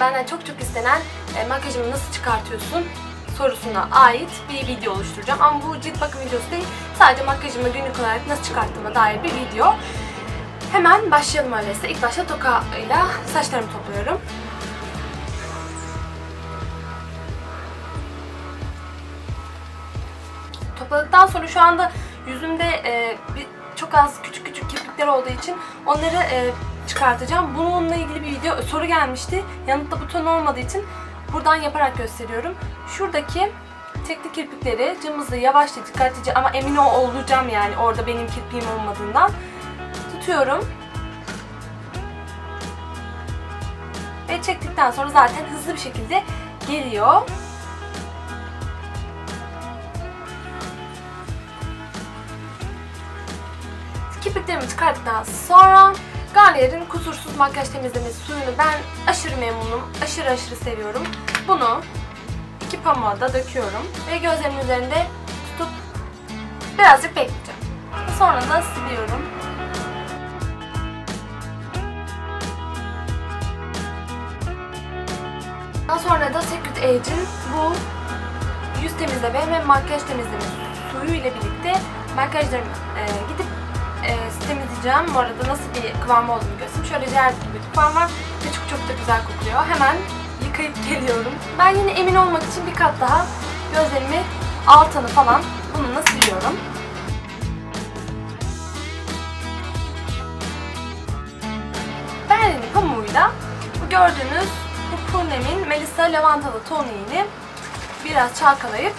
benden çok çok istenen e, makyajımı nasıl çıkartıyorsun sorusuna ait bir video oluşturacağım. Ama bu cilt bakım videosu değil. Sadece makyajımı günlük olarak nasıl çıkarttığıma dair bir video. Hemen başlayalım öyleyse. İlk başta toka ile saçlarımı topluyorum. Topladıktan sonra şu anda yüzümde e, çok az küçük küçük kirpikler olduğu için onları e, çıkartacağım. Bununla ilgili bir video soru gelmişti. Yanıtta buton olmadığı için buradan yaparak gösteriyorum. Şuradaki tekli kirpikleri cımbızla yavaşça dikkatlice ama emin olacağım yani orada benim kirpiğim olmadığından tutuyorum. Ve çektikten sonra zaten hızlı bir şekilde geliyor. Kirpiklerimi çıkarttıktan sonra Garnier'in kusursuz makyaj temizleme suyunu ben aşırı memnunum. Aşırı aşırı seviyorum. Bunu iki pamuğa döküyorum. Ve gözlerimin üzerinde tutup birazcık bekleyeceğim. Sonra da siliyorum. Daha sonra da Secret Age'in bu yüz temizleme ve makyaj temizleme suyu ile birlikte makyajlarımı e, gidip e, temizleyeceğim. Bu arada nasıl bir kıvam olduğunu göstereyim. Şöyle jel gibi bir kıvam var çok çok da güzel kokuyor. Hemen yıkayıp geliyorum. Ben yine emin olmak için bir kat daha gözlerimi altını falan bununla siliyorum. Berlin pamuğuyla bu gördüğünüz bu Purnem'in Melissa Lavantalı toniğini biraz çalkalayıp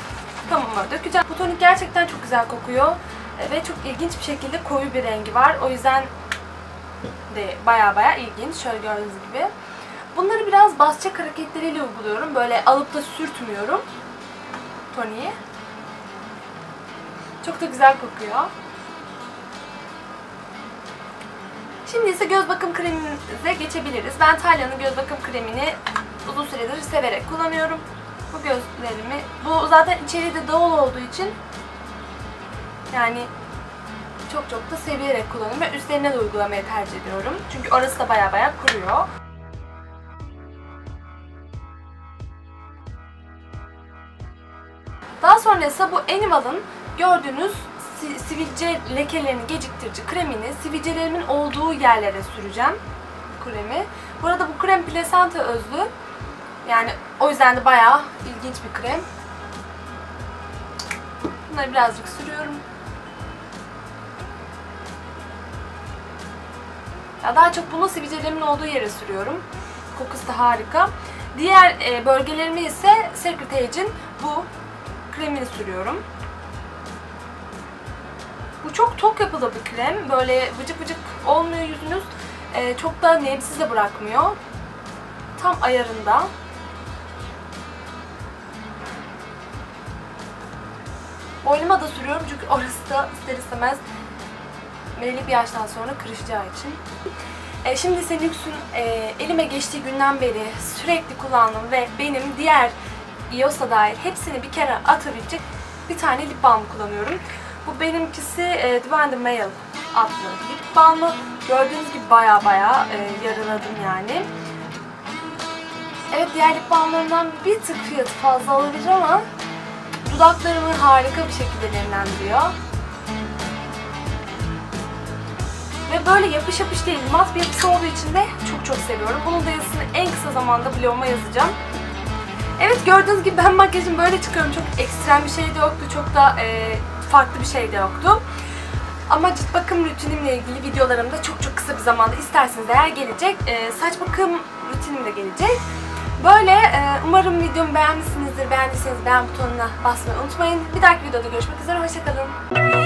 pamuğuma dökeceğim. Bu tonik gerçekten çok güzel kokuyor ve çok ilginç bir şekilde koyu bir rengi var. O yüzden de baya baya ilginç. Şöyle gördüğünüz gibi. Bunları biraz basacak hareketleriyle uyguluyorum. Böyle alıp da sürtmüyorum toniği. Çok da güzel kokuyor. Şimdi ise göz bakım kremimize geçebiliriz. Ben Talya'nın göz bakım kremini uzun süredir severek kullanıyorum. Bu gözlerimi, bu zaten içeriği de doğal olduğu için yani çok çok da seviyerek kullanıyorum ve üstlerine de uygulamayı tercih ediyorum. Çünkü orası da baya baya kuruyor. Daha sonra ise bu Animal'ın gördüğünüz sivilce lekelerini geciktirici kremini sivilcelerimin olduğu yerlere süreceğim kremi. Bu arada bu krem plasenta özlü. Yani o yüzden de bayağı ilginç bir krem. Bunları birazcık sürüyorum. Ya daha çok bunu sivilcelerimin olduğu yere sürüyorum. Kokusu da harika. Diğer e, bölgelerimi ise Secret Age'in bu kremini sürüyorum. Bu çok tok yapılı bir krem. Böyle vıcık vıcık olmuyor yüzünüz. E, çok da nemsiz de bırakmıyor. Tam ayarında. Boynuma da sürüyorum çünkü orası da ister istemez belirli bir yaştan sonra kırışacağı için. E, şimdi ise Nux'un e, elime geçtiği günden beri sürekli kullandığım ve benim diğer iOS'a dair hepsini bir kere atabilecek bir tane lip balm kullanıyorum. Bu benimkisi e, Divine Mail adlı lip balmı. Gördüğünüz gibi baya baya e, yaraladım yani. Evet diğer lip balmlarından bir tık fiyatı fazla olabilir ama dudaklarımı harika bir şekilde nemlendiriyor. Ve böyle yapış yapış değil, mat bir yapısı olduğu için de çok çok seviyorum. Bunun da yazısını en kısa zamanda bloguma yazacağım. Evet gördüğünüz gibi ben makyajım böyle çıkıyorum. Çok ekstrem bir şey de yoktu. Çok da e, farklı bir şey de yoktu. Ama cilt bakım rutinimle ilgili videolarım da çok çok kısa bir zamanda isterseniz eğer gelecek. E, saç bakım rutinim de gelecek. Böyle e, umarım videomu beğenmişsinizdir. Beğendiyseniz beğen butonuna basmayı unutmayın. Bir dahaki videoda görüşmek üzere. Hoşçakalın.